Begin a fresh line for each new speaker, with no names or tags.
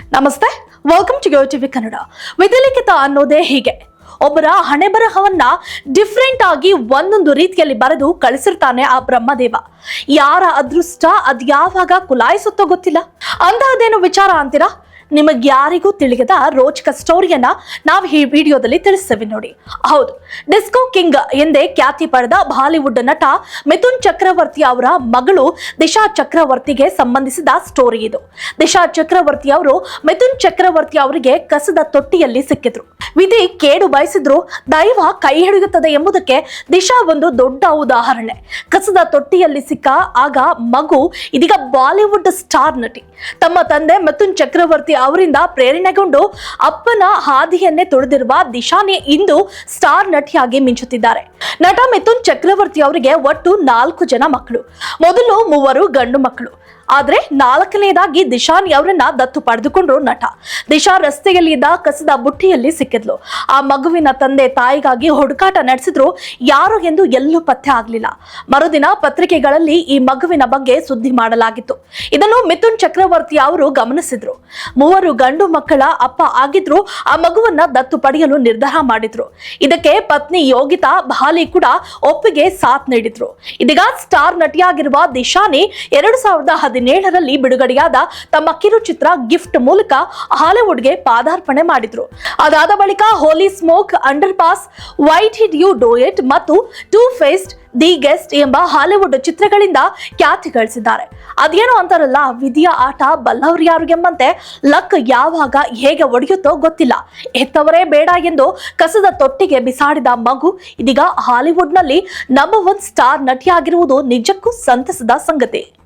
ನಮಸ್ತೆ welcome to yo TV Kannada ವಿಧಿಲಿಖಿತ ಅನ್ನೋದೇ ಹೀಗೆ. ಒಬ್ಬರ ಹಣೆ ಬರಹವನ್ನ ಡಿಫ್ರೆಂಟ್ ಆಗಿ ಒಂದೊಂದು ರೀತಿಯಲ್ಲಿ ಬರೆದು ಕಳಿಸಿರ್ತಾನೆ ಆ ಬ್ರಹ್ಮದೇವ. ಯಾರ ಅದೃಷ್ಟ ಅದ್ಯಾವಾಗ ಕುಲಾಯಿಸುತ್ತೋ ಗೊತ್ತಿಲ್ಲ. ಅಂತಹದೇನು ವಿಚಾರ ಅಂತೀರಾ? ನಿಮಗೆ ಯಾರಿಗೂ ತಿಳಿಯದ ರೋಚಕ ಸ್ಟೋರಿಯನ್ನ ನಾವು ಈ ವಿಡಿಯೋದಲ್ಲಿ ತಿಳಿಸ್ತೇವೆ ನೋಡಿ. ಹೌದು, ಡಿಸ್ಕೋ ಕಿಂಗ್ ಎಂದೇ ಖ್ಯಾತಿ ಪಡೆದ ಬಾಲಿವುಡ್ ನಟ ಮಿಥುನ್ ಚಕ್ರವರ್ತಿ ಅವರ ಮಗಳು ದಿಶಾ ಚಕ್ರವರ್ತಿಗೆ ಸಂಬಂಧಿಸಿದ ಸ್ಟೋರಿ ಇದು. ದಿಶಾ ಚಕ್ರವರ್ತಿ ಅವರು ಮಿಥುನ್ ಚಕ್ರವರ್ತಿ ಅವರಿಗೆ ಕಸದ ತೊಟ್ಟಿಯಲ್ಲಿ ಸಿಕ್ಕಿದ್ರು. ವಿಧಿ ಕೇಡು ಬಯಸಿದ್ರು, ದೈವ ಕೈ ಹಿಡಿಯುತ್ತದೆ ಎಂಬುದಕ್ಕೆ ದಿಶಾ ಒಂದು ದೊಡ್ಡ ಉದಾಹರಣೆ. ಕಸದ ತೊಟ್ಟಿಯಲ್ಲಿ ಸಿಕ್ಕ ಆಗ ಮಗು ಇದೀಗ ಬಾಲಿವುಡ್ ಸ್ಟಾರ್ ನಟಿ. ತಮ್ಮ ತಂದೆ ಮಿಥುನ್ ಚಕ್ರವರ್ತಿ ಅವರಿಂದ ಪ್ರೇರಣೆಗೊಂಡು ಅಪ್ಪನ ಹಾದಿಯನ್ನೇ ತೊಡೆದಿರುವ ದಿಶಾನಿ ಇಂದು ಸ್ಟಾರ್ ನಟಿಯಾಗಿ ಮಿಂಚುತ್ತಿದ್ದಾರೆ. ನಟ ಮಿಥುನ್ ಚಕ್ರವರ್ತಿ ಅವರಿಗೆ ಒಟ್ಟು ನಾಲ್ಕು ಜನ ಮಕ್ಕಳು. ಮೊದಲು ಮೂವರು ಗಂಡು ಮಕ್ಕಳು. ಆದ್ರೆ ನಾಲ್ಕನೇದಾಗಿ ದಿಶಾನಿ ಅವರನ್ನ ದತ್ತು ಪಡೆದುಕೊಂಡ್ರು ನಟ. ದಿಶಾ ರಸ್ತೆಯಲ್ಲಿ ಇದ್ದ ಕಸದ ಬುಟ್ಟಿಯಲ್ಲಿ ಸಿಕ್ಕಿದ್ಲು. ಆ ಮಗುವಿನ ತಂದೆ ತಾಯಿಗಾಗಿ ಹುಡುಕಾಟ ನಡೆಸಿದ್ರು. ಯಾರು ಎಂದು ಎಲ್ಲೂ ಪತ್ತೆ ಆಗ್ಲಿಲ್ಲ. ಮರುದಿನ ಪತ್ರಿಕೆಗಳಲ್ಲಿ ಈ ಮಗುವಿನ ಬಗ್ಗೆ ಸುದ್ದಿ ಮಾಡಲಾಗಿತ್ತು. ಇದನ್ನು ಮಿಥುನ್ ಚಕ್ರವರ್ತಿ ಅವರು ಗಮನಿಸಿದ್ರು. ಮೂವರು ಗಂಡು ಮಕ್ಕಳ ಅಪ್ಪ ಆಗಿದ್ರು. ಆ ಮಗುವನ್ನ ದತ್ತು ಪಡೆಯಲು ನಿರ್ಧಾರ ಮಾಡಿದ್ರು. ಇದಕ್ಕೆ ಪತ್ನಿ ಯೋಗಿತಾ ಬಾಲಿ ಕೂಡ ಒಪ್ಪಿಗೆ ಸಾಥ್ ನೀಡಿದ್ರು. ಇದೀಗ ಸ್ಟಾರ್ ನಟಿಯಾಗಿರುವ ದಿಶಾನಿ ಎರಡು ಸಾವಿರದ ಹದಿನೇಳರಲ್ಲಿ ಬಿಡುಗಡೆಯಾದ ತಮ್ಮ ಕಿರುಚಿತ್ರ ಗಿಫ್ಟ್ ಮೂಲಕ ಹಾಲಿವುಡ್ಗೆ ಪಾದಾರ್ಪಣೆ ಮಾಡಿದ್ರು. ಅದಾದ ಬಳಿಕ holy smoke under pass white hid you do it ಮತ್ತು ಟೂ ಫೇಸ್ಡ್ ದಿ ಗೆಸ್ಟ್ ಎಂಬ ಹಾಲಿವುಡ್ ಚಿತ್ರಗಳಿಂದ ಖ್ಯಾತಿ ಗಳಿಸಿದ್ದಾರೆ. ಅದೇನು ಅಂತಾರಲ್ಲ ವಿಧಿಯ ಆಟ ಬಲ್ಲವ್ರು ಯಾರು ಎಂಬಂತೆ ಲಕ್ ಯಾವಾಗ ಹೇಗೆ ಒಡೆಯುತ್ತೋ ಗೊತ್ತಿಲ್ಲ. ಹೆತ್ತವರೇ ಬೇಡ ಎಂದು ಕಸದ ತೊಟ್ಟಿಗೆ ಬಿಸಾಡಿದ ಮಗು ಇದೀಗ ಹಾಲಿವುಡ್ನಲ್ಲಿ ನಂಬರ್ ಒನ್ ಸ್ಟಾರ್ ನಟಿಯಾಗಿರುವುದು ನಿಜಕ್ಕೂ ಸಂತಸದ ಸಂಗತಿ.